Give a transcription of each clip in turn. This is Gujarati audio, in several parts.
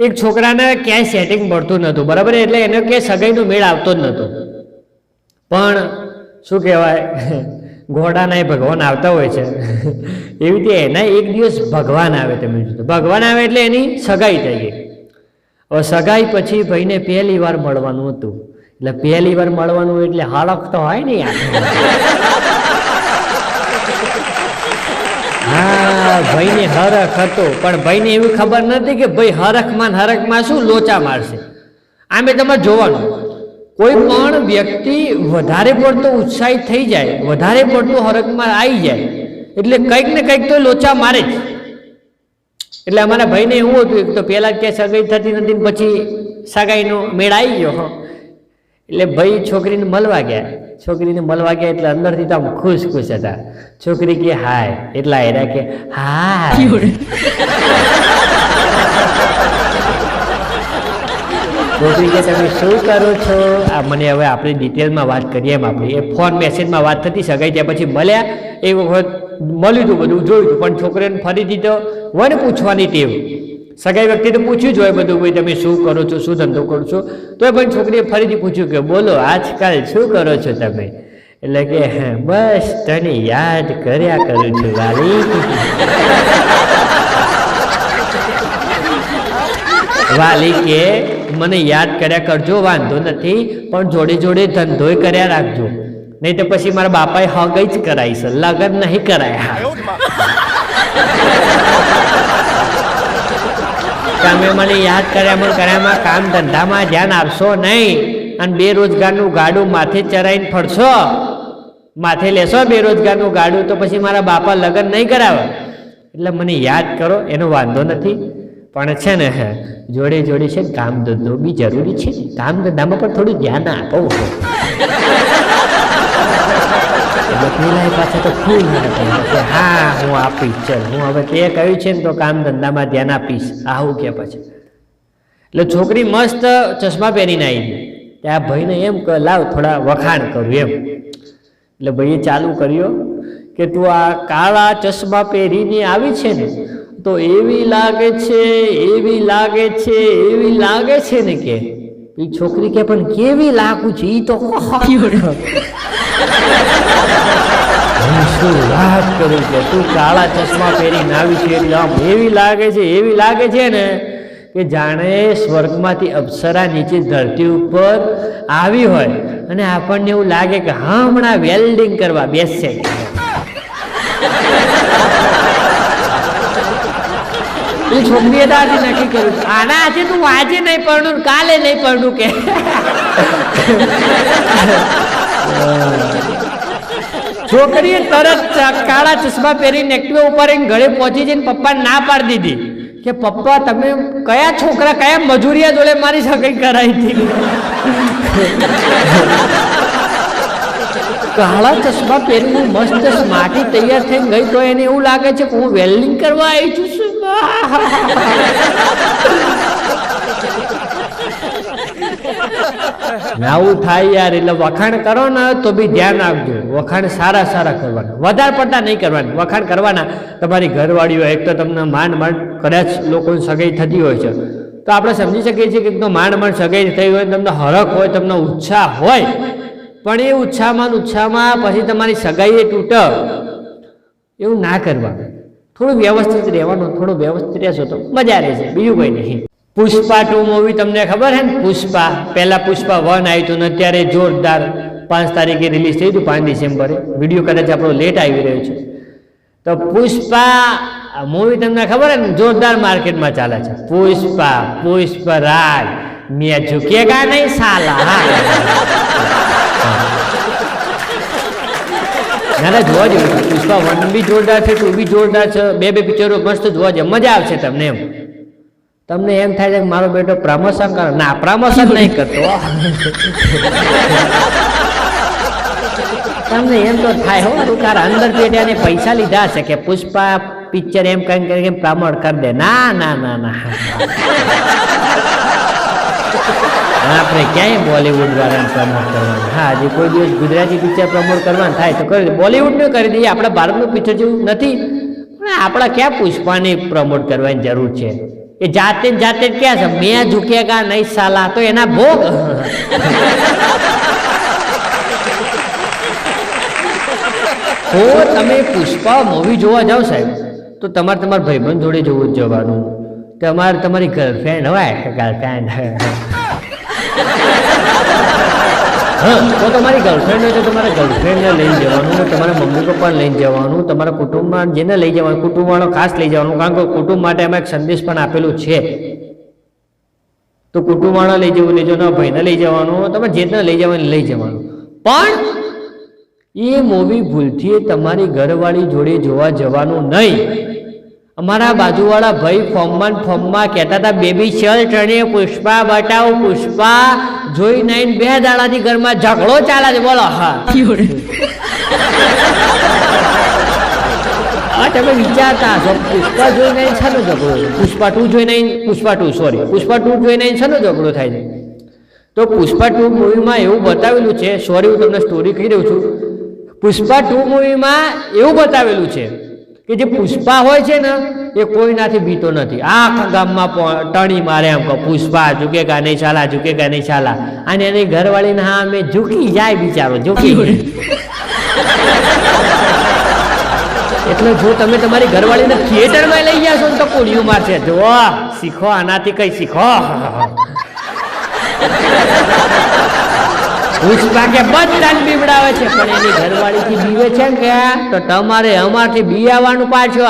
એક છોકરાને ક્યાંય સેટિંગ મળતું નહોતું, બરાબર? એટલે એને ક્યાંય સગાઈનો મેળ આવતો જ નહોતો. પણ શું કહેવાય? ઘોડાના એ ભગવાન આવતા હોય છે. એવી રીતે એના એક દિવસ ભગવાન આવે તમે જોજો. ભગવાન આવે એટલે એની સગાઈ થઈ ગઈ. હવે સગાઈ પછી ભાઈને પહેલી વાર મળવાનું હતું. એટલે પહેલી વાર મળવાનું એટલે હળક તો હોય ને યાર. હા ભાઈને હરખ હતો. પણ ભાઈને એવી ખબર નથી કે ભાઈ હરખમાં હરખમાં શું લોચા મારશે. આમે તમારે જોવાનું. કોઈ પણ વ્યક્તિ વધારે પડતો ઉત્સાહિત થઈ જાય, વધારે પડતું હરખમાં આવી જાય, એટલે કંઈક ને કંઈક તો લોચા મારે જ. એટલે અમારા ભાઈને એવું હતું, એક તો પહેલાં ક્યાંય સગાઈ થતી નથી પછી સગાઈનો મેળ આવી ગયો. એટલે ભાઈ છોકરીને મળવા ગયા. છોકરીને મળવા ગયા એટલે અંદરથી તો આમ ખુશ ખુશ હતા. છોકરી કે, હાય. એટલા હેરા કે હા છોકરી કે, તમે શું કરો છો? આ મને હવે આપણે ડિટેલમાં વાત કરીએ એમ આપણે. એ ફોન મેસેજમાં વાત થતી સગાઈ ત્યાં પછી મળ્યા. એ વખત મળ્યું હતું બધું, જોયું હતું પણ છોકરીને ફરીથી તો વન પૂછવાની ટેવ. સગાઈ વ્યક્તિને પૂછ્યું જ હોય બધું ભાઈ તમે શું કરો છો શું ધંધો કરો છો? તો પણ છોકરીએ ફરીથી પૂછ્યું કે બોલો આજકાલ શું કરો છો તમે? એટલે કે "હા, બસ તને યાદ કર્યા કરું છું વાલી. વાલી કે મને યાદ કર્યા કરજો વાંધો નથી પણ જોડે જોડે ધંધોય કર્યા રાખજો. નહીં તો પછી મારા બાપાએ હગઈ જ કરાવી છે લગ્ન નહીં કરાયા. તમે મને યાદ કર્યા મને કર્યામાં કામ ધંધામાં ધ્યાન આપશો નહીં અને બેરોજગારનું ગાડું માથે ચરાઈને ફરશો. માથે લેશો બેરોજગારનું ગાડું તો પછી મારા બાપા લગ્ન નહીં કરાવે. એટલે મને યાદ કરો, એનો વાંધો નથી. પણ છે ને, હે, જોડે જોડે છે કામ ધંધો બી જરૂરી છે. કામ ધંધામાં પણ થોડું ધ્યાન આપો. એટલે પાસે તો મને હા, હું આપીશ, ચલ. હું હવે તે કહ્યું છે ને તો કામ ધંધામાં ધ્યાન આપીશ. આવું કે પછી. એટલે છોકરી મસ્ત ચશ્મા પહેરીને આવી ત્યાં ભાઈને એમ કે, લાવ થોડા વખાણ કરું એમ. એટલે ભાઈએ ચાલુ કર્યો કે, તું આ કાળા ચશ્મા પહેરીને આવી છે ને, તો એવી લાગે છે, એવી લાગે છે, એવી લાગે છે ને કે. એ છોકરી કે પણ કેવી લાગુ છે? એ તો શું વાત કરું છે તું કાળા ચશ્મા પહેરીને આવી છે એટલે આમ એવી લાગે છે, એવી લાગે છે ને કે જાણે સ્વર્ગમાંથી અપ્સરા નીચે ધરતી ઉપર આવી હોય. અને આપણને એવું લાગે કે હા, હમણાં વેલ્ડિંગ કરવા બેસશે. એ છોકરીએ તો આજે નક્કી કર્યું આના આજે તું આજે નહીં પડું કાલે નહીં પડું કે. છોકરીએ તરત કાળા ચશ્મા પહેરીને એક્ટિવા ઉપર એક ઘરે પહોંચી જઈને પપ્પાને ના પાડી દીધી કે પપ્પા તમે કયા છોકરા કયા મજૂરિયા જોડે મારી સગાઈ કરાવી હતી? કાળા ચશ્મા પહેરીને મસ્ત સ્માર્ટી તૈયાર થઈને ગઈ તો એને એવું લાગે છે કે હું વેલ્ડિંગ કરવા આવી છું શું? આવું થાય યાર, એટલે વખાણ કરો ને તો બી ધ્યાન આપજો. વખાણ સારા સારા કરવાના. વધારે પડતા નહીં કરવાના. વખાણ કરવાના. તમારી ઘરવાળી હોય એક તો તમને માંડ માંડ કદાચ લોકોની સગાઈ થતી હોય છે. તો આપણે સમજી શકીએ છીએ કે એકદમ માંડ માંડ સગાઈ થઈ હોય, તમને હરખ હોય, તમને ઉત્સાહ હોય. પણ એ ઉત્સાહમાં ઉત્સાહમાં પછી તમારી સગાઈ એ તૂટે. એવું ના કરવાનું થોડું વ્યવસ્થિત રહેવાનું, થોડું વ્યવસ્થિત રહેશો તો મજા રહેશે બીજું કંઈ નહીં. પુષ્પા ટુ મૂવી તમને ખબર છે ને? પુષ્પા, પહેલા પુષ્પા વન આવ્યું હતું ને અત્યારે જોરદાર પાંચ તારીખે રિલીઝ થયું હતું પાંચ ડિસેમ્બરે. વીડિયો કદાચ આપણો લેટ આવી રહ્યો છે. તો પુષ્પા મૂવી તમને ખબર છે ને? જોરદાર માર્કેટમાં ચાલે છે. પુષ્પા, પુષ્પરાજ, મેં ઝુકેગા નહીં, સાલા. હા. ના ના જોવા જેવું પુષ્પા વન બી જોરદાર છે ટુ બી જોરદાર છે. બે બે પિક્ચરો મસ્ત જોવા જેવું. મજા આવશે તમને એમ. તમને એમ થાય છે કે મારો બેટો પ્રમોશન કરે. ના, પ્રમોશન નહીં કરતો તમને એમ તો થાય, હો. તું અંદર પેટ્યાને પૈસા લીધા છે કે પુષ્પા પિક્ચર એમ કઈ કરીને પ્રમોટ કરી દે. ના ના ના ના. આપણે ક્યાંય બોલિવૂડ વાળાને પ્રમોટ કરવાનું? હા જે કોઈ દિવસ ગુજરાતી પિક્ચર પ્રમોટ કરવાનું થાય તો કરી બોલિવૂડનું કરી દઈએ, આપણા ભારતનું પિક્ચર જેવું નથી. પણ આપણા ક્યાં પુષ્પાને પ્રમોટ કરવાની જરૂર છે? એ જાતે જ જાતે જ ક્યાં છે? મેં ઝૂકેગા નહીં સાલા, તો એના ભોગ. હો, તમે પુષ્પા મૂવી જોવા જાઓ સાહેબ, તો તમારે તમારા ભાઈબંધ જોડે જોવું જ જવાનું. તમારે તમારી ગર્લફ્રેન્ડ હોય ગર્લફ્રેન્ડ હા, તો તમારી ગર્લફ્રેન્ડ હોય તો તમારા ગર્લફ્રેન્ડને લઈ જવાનું તમારા મમ્મી પપ્પાને લઈ જવાનું, તમારા કુટુંબમાં જેને લઈ જવાનું, કુટુંબવાળો ખાસ લઈ જવાનું, કારણ કે કુટુંબ માટે એમાં એક સંદેશ પણ આપેલું છે. તો કુટુંબવાળા લઈ જવું લઈ જવાનું ભાઈને લઈ જવાનું તમે જેને લઈ જવાનું લઈ જવાનું. પણ એ મૂવી ભૂલથી તમારી ઘરવાળી જોડે જોવા જવાનું નહીં. અમારા બાજુવાળા ભાઈ ફોર્મમાં ફોર્મમાં કહેતા હતા, બેબી શર્ટ અને પુષ્પા બટાવ, પુષ્પા જોઈ નહીં બે દાડાથી ઘરમાં ઝઘડો ચાલે છે. બોલો, હા. તમે વિચારતા હશો, પુષ્પા જોઈ નહીં શાનો ઝઘડો? પુષ્પા ટુ જોઈ નહીં Pushpa two sorry Pushpa two જોઈ નહીં શાનો ઝઘડો થાય છે? તો પુષ્પા ટુ મૂવીમાં એવું બતાવેલું છે સોરી હું તમને સ્ટોરી કહી રહ્યો છું. પુષ્પા ટુ મૂવીમાં એવું બતાવેલું છે કે જે પુષ્પા હોય છે ને એ કોઈનાથી બીતો નથી. આખા ગામમાં ટણી મારે એમ કહો પુષ્પા ઝુકેગા નહીં ચાલા ઝુકેગા નહીં ચાલા અને એની ઘરવાળીને હા અમે ઝૂકી જાય બિચારો ઝૂકી હોય એટલે જો તમે તમારી ઘરવાળીને થિયેટરમાં લઈ ગયા છો ને તો કોળિયું મારશે જો શીખો આનાથી કઈ શીખો. પુષ્પા કે બધાને બીવડાવે છે, પણ એની ઘરવાળીથી બીવે છે ને કે તો તમારે અમારથી બીયાવાનું પાછો.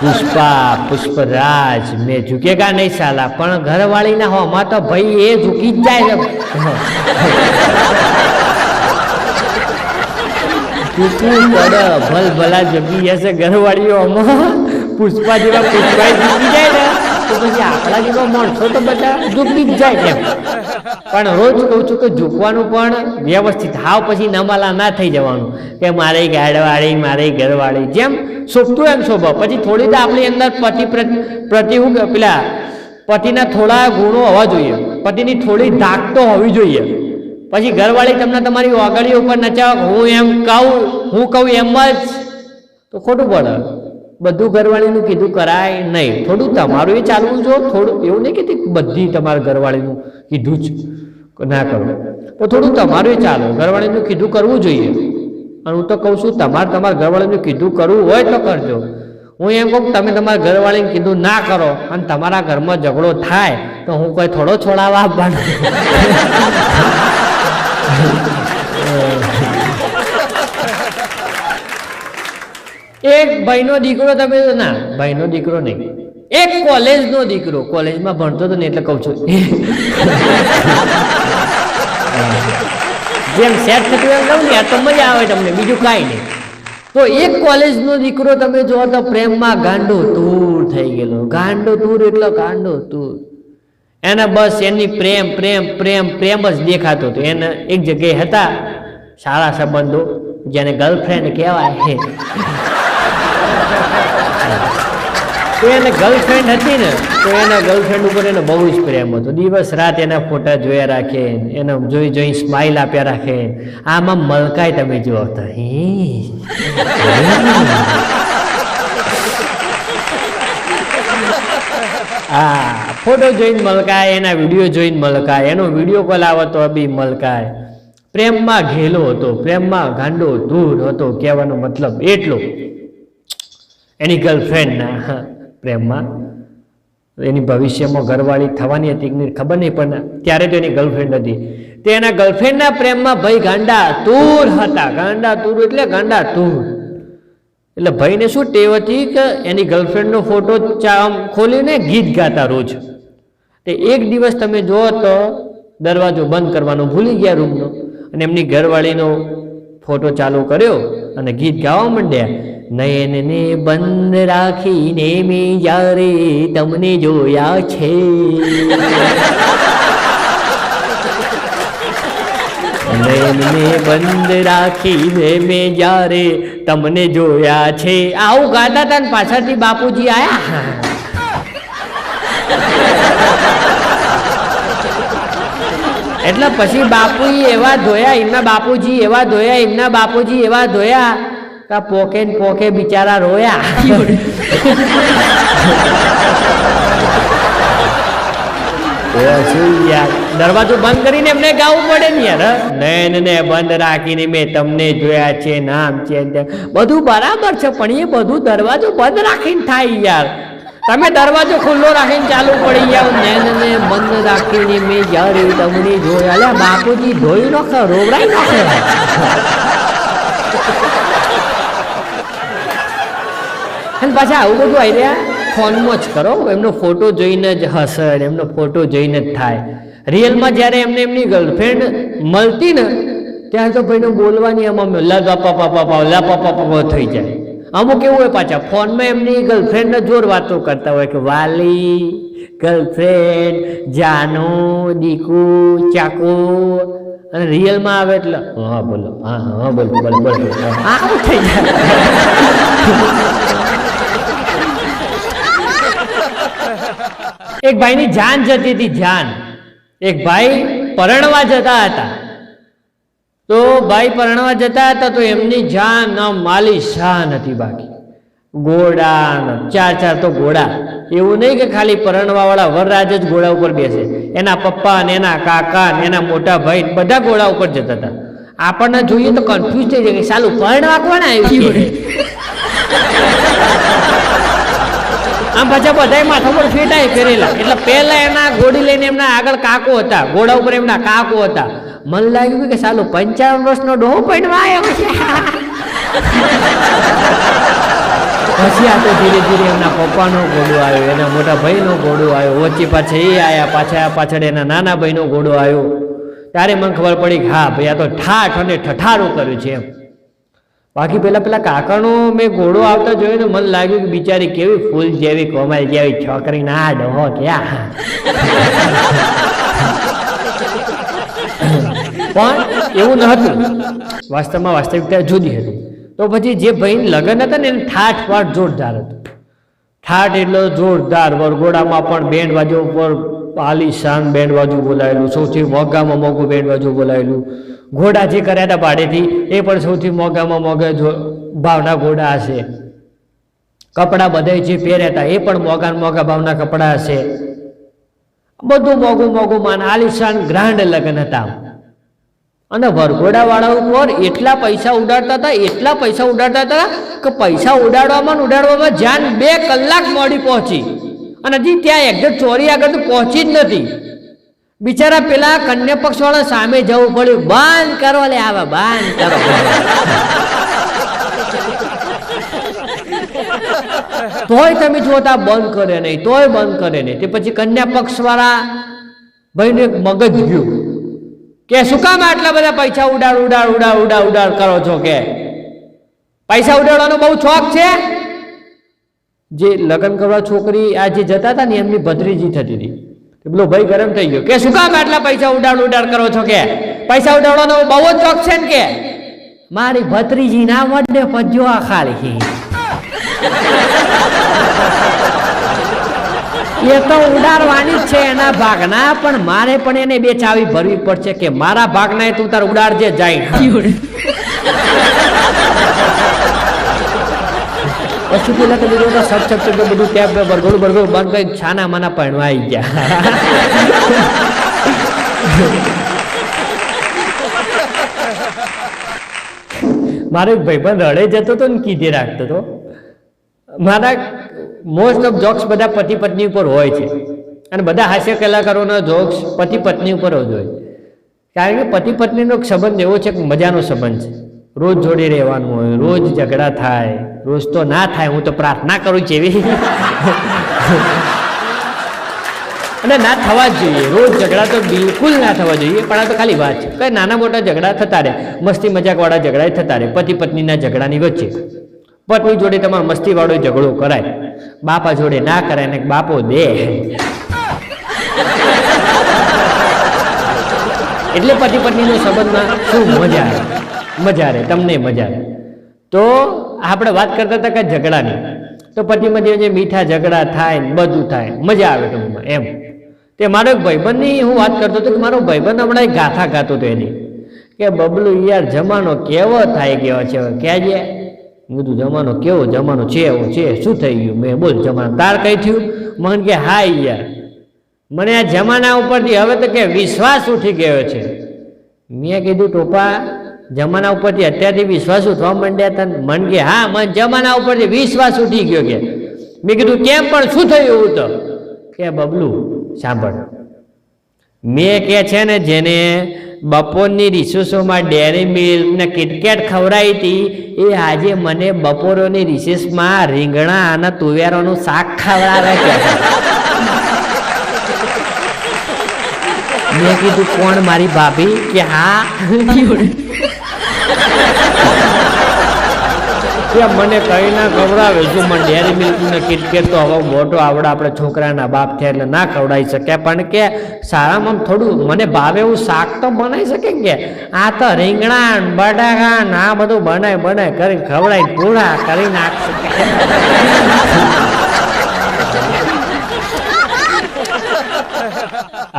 પુષ્પા, પુષ્પરાજ મેં ઝૂકેગા નહીં સાલા, પણ ઘરવાળીના હોમાં તો ભાઈ એ ઝૂકી જ જાય ચૂકવું પડે ભલ ભલા જમી હશે ઘરવાળીઓમાં પુષ્પા જેવા પુષ્પા ઝૂકી જાય ને. પણ રોજ કહું છું કે ઝૂકવાનું પણ વ્યવસ્થિત, હાવ પછી નમાલા ના થઈ જવાનું. કે મારે ગાડવાળી, મારે ઘરવાળી, જેમ શોભતું એમ શોભો. પછી થોડી તો આપણી અંદર પતિ પ્રતિ હું પેલા પતિના થોડા ગુણો હોવા જોઈએ. પતિની થોડી ધાક તો હોવી જોઈએ. પછી ઘરવાળી તમને તમારી ઓગળી ઉપર નચાવ હું એમ કહું, હું કહું એમ જ. તો ખોટું પડે. બધું ઘરવાળીનું કીધું કરાય નહીં. થોડું તમારું એ ચાલવું જો, થોડું એવું નહીં કીધું બધી તમારા ઘરવાળીનું કીધું જ ના કરો. તો થોડું તમારું એ ચાલો. ઘરવાળીનું કીધું કરવું જોઈએ. અને હું તો કહું છું, તમારે તમારા ઘરવાળીનું કીધું કરવું હોય તો કરજો. હું એમ કહું તમે તમારા ઘરવાળીને કીધું ના કરો અને તમારા ઘરમાં ઝઘડો થાય, તો હું કોઈ થોડો છોડાવવા આપવાનો. એક ભાઈનો દીકરો તમે ના ભાઈનો દીકરો નહીં. એક કોલેજનો દીકરો કોલેજમાં ભણતો હતો ને એટલે કહું છું. જેમ સેટ થતું એમ લઉં ને તો મજા આવે તમને બીજું કાંઈ નહીં. તો એક કોલેજનો દીકરો તમે જો તો પ્રેમમાં ગાંડો તૂર થઈ ગયેલો. ગાંડો તૂર એટલો ગાંડો તૂર એને બસ એની પ્રેમ પ્રેમ પ્રેમ પ્રેમ જ દેખાતો હતો. એને એક જગ્યાએ હતા સારા સંબંધો જેને ગર્લફ્રેન્ડ કહેવાય. છે તો એને ગર્લફ્રેન્ડ હતી ને, તો એના ગર્લફ્રેન્ડ ઉપર એને બહુ જ પ્રેમ હતો. દિવસ રાત એના ફોટા જોયા રાખે, એને જોઈ જોઈ સ્માઇલ આપ્યા રાખે. આમાં મલકાય તમે જો તો, હી. ફોટો જોઈને મલકાય, એના વીડિયો જોઈને મલકાય, એનો વીડિયો કોલ આવે તો બી મલકાય. પ્રેમમાં ઘેલો હતો, પ્રેમમાં ગાંડો દૂર હતો, કહેવાનો મતલબ એટલો. એની ગર્લફ્રેન્ડના પ્રેમમાં. એની ભવિષ્યમાં ઘરવાળી થવાની હતી કે ખબર નહીં, પણ ત્યારે તો એની ગર્લફ્રેન્ડ હતી. તે એના ગર્લફ્રેન્ડના પ્રેમમાં ભાઈ ગાંડા તૂર હતા. ગાંડા તૂર એટલે ગાંડા તૂર. એટલે ભાઈને શું ટેવ હતી કે એની ગર્લફ્રેન્ડનો ફોટો ખોલીને ગીત ગાતા રોજ. તે એક દિવસ તમે જુઓ તો દરવાજો બંધ કરવાનો ભૂલી ગયા રૂમનો. અને એમની ઘરવાળીનો ફોટો ચાલુ કર્યો અને ગીત ગાવા માંડ્યા. નયનને બંધ રાખીને મેં જ્યારે તમને જોયા છે. નયનને બંધ રાખીને મેં જ્યારે તમને જોયા છે. આવું ગાતા હતા ને પાછળથી બાપુજી આયા. એટલે પછી બાપુજી એવા ધોયા, એમના બાપુજી એવા ધોયા, એમના બાપુજી એવા ધોયા. કા પોકે ને પોકે બિચારા રોયા? યાર દરવાજો બંધ કરીને એમને ગાવું પડે ને યાર નયન ને બંધ રાખીને મેં તમને જોયા છે નામ છે બધું બરાબર છે પણ એ બધું દરવાજો બંધ રાખીને થાય યાર. તમે દરવાજો ખુલ્લો રાખીને ચાલુ પડી જાવ નયન ને બંધ રાખીને મેં જ્યારે તમને જોયા. બાપુજી ધોઈ નાખો રોવડાઈ નાખો. અને પાછા આવું બધું આવી ફોનમાં જ કરો. એમનો ફોટો જોઈને જ હશે એમનો ફોટો જોઈને જ થાય. રિયલમાં જ્યારે એમને એમની ગર્લફ્રેન્ડ મળતી ને ત્યારે તો ભાઈનો બોલવાની એમાં આમ પાપા પપા પપા લપા પપા થઈ જાય. અમુક એવું હોય પાછા ફોનમાં એમની ગર્લફ્રેન્ડને જોર વાતો કરતા હોય કે, વાલી ગર્લફ્રેન્ડ જાનો, દીકુ, ચાકુ. અને રિયલમાં આવે એટલે, હા, બોલો, હા હા, બોલો બોલો બોલો. આવું થઈ જાય. એક ભાઈની જાન જતી હતી, જાન. એક ભાઈ પરણવા જતા હતા. તો ભાઈ પરણવા જતા હતા તો એમની જાન માલી શાન હતી બાકી. ઘોડા ને, ચાર ચાર તો ઘોડા એવું નહીં કે ખાલી પરણવા વાળા વરરાજ જ ઘોડા ઉપર બેસે. એના પપ્પા ને એના કાકા ને એના મોટા ભાઈ બધા ઘોડા ઉપર જતા હતા. આપણને જોઈએ તો કન્ફ્યુઝ થઈ જાય કે સાલું પરણવા કોણ આવ્યું? આમ પાછા બધા માથા પર ફેટાય ફેરેલા. એટલે પહેલા એના ગોળી લઈને એમના આગળ કાકો હતા. ઘોડા ઉપર એમના કાકો હતા. મને લાગ્યું કે સાલું પંચાવન વર્ષનો ડોહો પણ આવ્યો છે. પછી આ તો ધીરે ધીરે એમના પપ્પાનો ઘોડો આવ્યો, એના મોટા ભાઈનો ઘોડો આવ્યો. વચ્ચે પાછા એ આવ્યા પાછા પાછળ એના નાના ભાઈનો ઘોડો આવ્યો. ત્યારે મને ખબર પડી કે હા ભાઈ, આ તો ઠાઠ અને ઠઠારું કર્યું છે એમ. બાકી પેલા પેલા કાકાનો મેં ઘોડો આવતા જોયો ને મને લાગ્યું કે બિચારી કેવી ફૂલ જેવી કોમલ જેવી છોકરી ના ડહો ક્યાં? પણ એવું ન હતું. વાસ્તવમાં વાસ્તવિકતા જુદી હતી. તો પછી જે ભાઈ લગ્ન હતા ને એને ઠાઠ પાઠ જોરદાર હતું. ઠાઠ એટલો જોરદાર વરઘોડામાં પણ બેન્ડ બાજુ ઉપર આલીશાન બેન્ડ બાજુ બોલાયેલું, સૌથી મોંઘામાં મોંઘું બેન્ડ બાજુ બોલાયેલું. ઘોડા જે કર્યા હતા ભાડેથી એ પણ સૌથી મોંઘામાં મોંઘા જો ભાવના ઘોડા હશે. કપડાં બધા જે પહેર્યા હતા, એ પણ મોંઘા મોંઘા ભાવના કપડાં હશે. બધું મોંઘું મોંઘું માન આલિશાન ગ્રાન્ડ લગ્ન હતા. અને વરઘોડાવાળા ઉપર એટલા પૈસા ઉડાડતા હતા, એટલા પૈસા ઉડાડતા હતા કે પૈસા ઉડાડવામાં ઉડાડવામાં જાન બે કલાક મોડી પહોંચી. અને હજી ત્યાં એક્ઝેક્ટ ચોરી આગળ તો પહોંચી જ નથી. બિચારા પેલા કન્યા પક્ષવાળા સામે જવું પડ્યું. બંધ કરો લે આવા બંધ કરો તોય તમે જોતા બંધ કરે નહીં તોય બંધ કરે નહીં. તે પછી કન્યા પક્ષવાળા ભાઈને મગજ ગયું. કે શું કામ આટલા બધા પૈસા ઉડાડ ઉડાડ ઉડાડ ઉડાડ ઉડાડ કરો છો કે? પૈસા ઉડાડવાનો બહુ શોખ છે? જે લગ્ન કરવા છોકરી આ જે જતા હતા ને, એમની ભત્રીજી થતી હતી. પેલો ભાઈ, ગરમ થઈ ગયો. કે, શું કામ આટલા પૈસા ઉડાડ ઉડાડ કરો છો કે? પૈસા ઉડાડવાનો બહુ જ શોખ છે ને કે? મારી ભત્રીજી ના વડે પજ્યો આ ખાલી એ તો ઉડાડવાની જ છે એના ભાગના, પણ મારે પણ એને બે ચાવી ભરવી પડશે કે મારા ભાગના તું તાર ઉડાડજે, જાય. પછી પેલા તો બીજો સબ સબ સબ બધું ટેપ બરગોડું બરગોડું બંધ કરી છાના માના પડવા આવી ગયા. મારો એક ભાઈબંધ રડે જતો હતો ને કીધે રાખતો હતો. મારા મોસ્ટ ઓફ જોક્સ બધા પતિ પત્ની ઉપર હોય છે. અને બધા હાસ્ય કલાકારોના જોક્સ પતિ પત્ની ઉપર જ હોય કારણ કે પતિ પત્નીનો સંબંધ એવો છે કે મજાનો સંબંધ છે. રોજ જોડે રહેવાનું હોય, રોજ ઝઘડા થાય, રોજ તો ના થાય, હું તો પ્રાર્થના કરું એવી. અને ના થવા જ જોઈએ, રોજ ઝઘડા તો બિલકુલ ના થવા જોઈએ, પણ આ તો ખાલી વાત છે. કઈ નાના મોટા ઝઘડા થતા રહે, મસ્તી મજાકવાળા ઝઘડા થતા રહે, પતિ પત્નીના ઝઘડાની વચ્ચે. પત્ની જોડે તમારે મસ્તીવાળો ઝઘડો કરાય, બાપા જોડે ના કરાય, ને બાપો દે. એટલે પતિ પત્નીનો સંબંધમાં શું મજા આવે? મજા રહે, તમને મજા રહે. તો આપણે વાત કરતા હતા કે ઝઘડાની. તો પછી મજા જે મીઠા ઝઘડા થાય બધું થાય, મજા આવે ટૂંકમાં એમ. તે મારો એક ભાઈબંધની હું વાત કરતો હતો કે મારો ભાઈબંધ હમણાં ગાથા ગાતો હતો એની. કે બબલું યાર જમાનો કેવો થાય ગયો છે હવે જે હું તું જમાનો કેવો, જમાનો છે, એવો છે, શું થઈ ગયું? મેં બોલ, જમાનો તાર કઈ થયું? મન કે હા યાર, મને આ જમાના ઉપરથી હવે તો કે વિશ્વાસ ઉઠી ગયો છે. મેં કીધું, ટોપા જમાના ઉપરથી અત્યારથી વિશ્વાસ ઉઠવા માંડ્યા હતા મન કે, હા, મને જમાના ઉપરથી વિશ્વાસ ઉઠી ગયો કે. મેં કીધું, કેમ પણ શું થયું એવું તો? કે બબલું, સાંભળ. મેં કે છે ને, જેને બપોરની રિસેસોમાં ડેરી મિલ્ક ને કિટકેટ ખવડાવી હતી, એ આજે મને બપોરોની રિસેસમાં રીંગણા અને તુવેરોનું શાક ખવડાવે કે મેં કીધું, કોણ મારી ભાભી? કે, હા. મને કઈ ના ખવડાવે. જો મને ડેરી મિલ્ક ને કિટકેટ તો હવે મોટો આવડે આપણે છોકરાના બાપ થયા એટલે ના ખવડાવી શકે. પણ કે સારામાં થોડું મને ભાવે એવું શાક તો બનાવી શકે કે? આ તો રીંગણા બટાકા ના બધું બનાય બનાય કરી ખવડાવી પૂરા કરી નાખશે.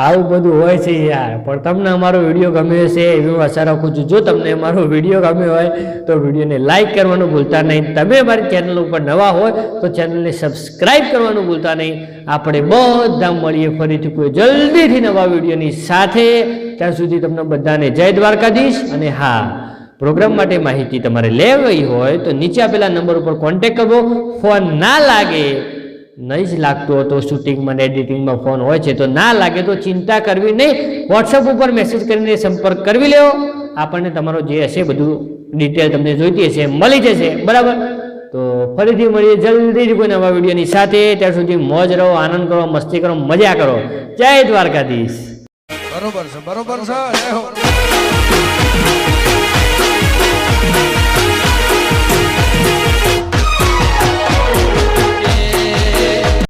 આવું બધું હોય છે યાર. પણ તમને અમારો વીડિયો ગમ્યો છે એવી આશા રાખું છું. જો તમને અમારો વીડિયો ગમ્યો હોય તો વિડીયોને લાઇક કરવાનું ભૂલતા નહીં. તમે અમારી ચેનલ ઉપર નવા હોય તો ચેનલને સબસ્ક્રાઈબ કરવાનું ભૂલતા નહીં. આપણે બધા મળીએ ફરીથી કોઈ જલ્દીથી નવા વિડીયોની સાથે. ત્યાં સુધી તમને બધાને જય દ્વારકાધીશ. અને હા પ્રોગ્રામ માટે માહિતી તમારે લેવી હોય તો નીચે આપેલા નંબર ઉપર કોન્ટેક કરવો ફોન ના લાગે નહીં જ લાગતો હતો શૂટિંગમાં એડિટિંગમાં ફોન હોય છે. તો ના લાગે તો ચિંતા કરવી નહીં. વોટ્સઅપ ઉપર મેસેજ કરીને સંપર્ક કરવી લેવો આપણને તમારો જે હશે બધું ડિટેલ તમને જોઈતી હશે, મળી જશે. બરાબર? તો ફરીથી મળીએ. જલ્દીથી કોઈ નવા વિડીયોની સાથે. ત્યાં સુધી મોજ રહો, આનંદ કરો, મસ્તી કરો, મજા કરો. જય દ્વારકાધીશ. બરોબર છે બરોબર છે.